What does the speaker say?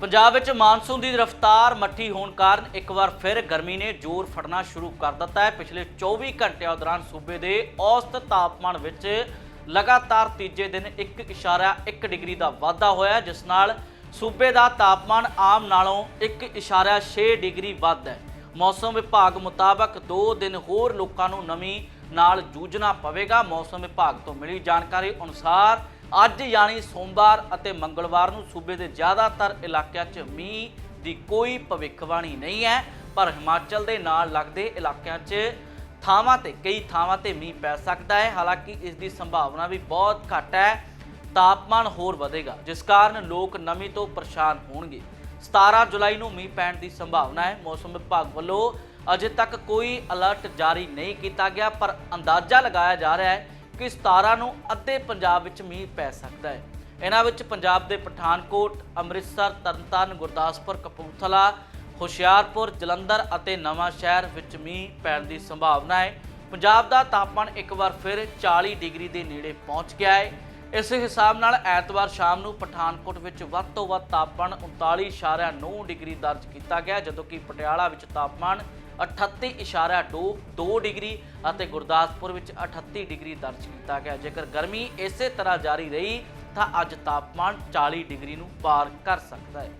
ਪੰਜਾਬ ਵਿੱਚ ਮਾਨਸੂਨ ਦੀ ਰਫ਼ਤਾਰ ਮੱਠੀ ਹੋਣ ਕਾਰਨ ਇੱਕ ਵਾਰ ਫਿਰ ਗਰਮੀ ਨੇ ਜ਼ੋਰ ਫੜਨਾ ਸ਼ੁਰੂ ਕਰ ਦਿੱਤਾ ਹੈ। ਪਿਛਲੇ 24 ਘੰਟਿਆਂ ਦੌਰਾਨ ਸੂਬੇ ਦੇ ਔਸਤ ਤਾਪਮਾਨ ਵਿੱਚ ਲਗਾਤਾਰ ਤੀਜੇ ਦਿਨ 1.1 ਡਿਗਰੀ ਦਾ ਵਾਧਾ ਹੋਇਆ ਜਿਸ ਨਾਲ ਸੂਬੇ ਦਾ ਤਾਪਮਾਨ ਆਮ ਨਾਲੋਂ 1.6 ਡਿਗਰੀ ਵੱਧ ਹੈ। ਮੌਸਮ ਵਿਭਾਗ ਮੁਤਾਬਕ 2 ਦਿਨ ਹੋਰ ਲੋਕਾਂ ਨੂੰ ਨਮੀ ਨਾਲ ਜੂਝਣਾ ਪਵੇਗਾ। ਮੌਸਮ ਵਿਭਾਗ ਤੋਂ ਮਿਲੀ ਜਾਣਕਾਰੀ ਅਨੁਸਾਰ ਅੱਜ ਯਾਨੀ ਸੋਮਵਾਰ ਅਤੇ ਮੰਗਲਵਾਰ ਨੂੰ ਸੂਬੇ ਦੇ ਜ਼ਿਆਦਾਤਰ ਇਲਾਕਿਆਂ 'ਚ ਮੀਂਹ ਦੀ ਕੋਈ ਭਵਿੱਖਬਾਣੀ ਨਹੀਂ ਹੈ, ਪਰ ਹਿਮਾਚਲ ਦੇ ਨਾਲ ਲੱਗਦੇ ਇਲਾਕਿਆਂ 'ਚ ਥਾਵਾਂ ਤੇ, ਕਈ ਥਾਵਾਂ ਤੇ ਮੀਂਹ ਪੈ ਸਕਦਾ ਹੈ। ਹਾਲਾਂਕਿ ਇਸ ਦੀ ਸੰਭਾਵਨਾ ਵੀ ਬਹੁਤ ਘੱਟ ਹੈ। ਤਾਪਮਾਨ ਹੋਰ ਵਧੇਗਾ, ਜਿਸ ਕਾਰਨ ਲੋਕ ਨਮੀ ਤੋਂ ਪਰੇਸ਼ਾਨ ਹੋਣਗੇ। 17 ਜੁਲਾਈ ਨੂੰ ਮੀਂਹ ਪੈਣ ਦੀ ਸੰਭਾਵਨਾ ਹੈ। ਮੌਸਮ ਵਿਭਾਗ ਵੱਲੋਂ ਅਜੇ ਤੱਕ ਕੋਈ ਅਲਰਟ ਜਾਰੀ ਨਹੀਂ ਕੀਤਾ ਗਿਆ, ਪਰ ਅੰਦਾਜ਼ਾ ਲਗਾਇਆ ਜਾ ਰਿਹਾ ਹੈ ਕਿ 17 ਨੂੰ ਅੱਧੇ ਪੰਜਾਬ ਵਿੱਚ ਮੀਂਹ ਪੈ ਸਕਦਾ ਹੈ। ਇਹਨਾਂ ਵਿੱਚ ਪੰਜਾਬ ਦੇ ਪਠਾਨਕੋਟ, ਅੰਮ੍ਰਿਤਸਰ, ਤਰਨਤਾਰਨ, ਗੁਰਦਾਸਪੁਰ, ਕਪੂਰਥਲਾ, ਹੁਸ਼ਿਆਰਪੁਰ, ਜਲੰਧਰ ਅਤੇ ਨਵਾਂ ਸ਼ਹਿਰ ਵਿੱਚ ਮੀਂਹ ਪੈਣ ਦੀ ਸੰਭਾਵਨਾ ਹੈ। ਪੰਜਾਬ ਦਾ ਤਾਪਮਾਨ ਇੱਕ ਵਾਰ ਫਿਰ 40 ਡਿਗਰੀ ਦੇ ਨੇੜੇ ਪਹੁੰਚ ਗਿਆ ਹੈ। ਇਸ ਹਿਸਾਬ ਨਾਲ ਐਤਵਾਰ ਸ਼ਾਮ ਨੂੰ ਪਠਾਨਕੋਟ ਵਿੱਚ ਵੱਧ ਤੋਂ ਵੱਧ ਤਾਪਮਾਨ 39.9 ਡਿਗਰੀ ਦਰਜ ਕੀਤਾ ਗਿਆ, ਜਦੋਂ ਕਿ ਪਟਿਆਲਾ ਵਿੱਚ ਤਾਪਮਾਨ 38.2 ਡਿਗਰੀ ਅਤੇ ਗੁਰਦਾਸਪੁਰ ਵਿੱਚ 38 ਡਿਗਰੀ ਦਰਜ ਕੀਤਾ ਗਿਆ। ਜੇਕਰ ਗਰਮੀ ਇਸੇ ਤਰ੍ਹਾਂ ਜਾਰੀ ਰਹੀ, ਤਾਂ ਅੱਜ ਤਾਪਮਾਨ 40 ਡਿਗਰੀ ਨੂੰ ਪਾਰ ਕਰ ਸਕਦਾ ਹੈ।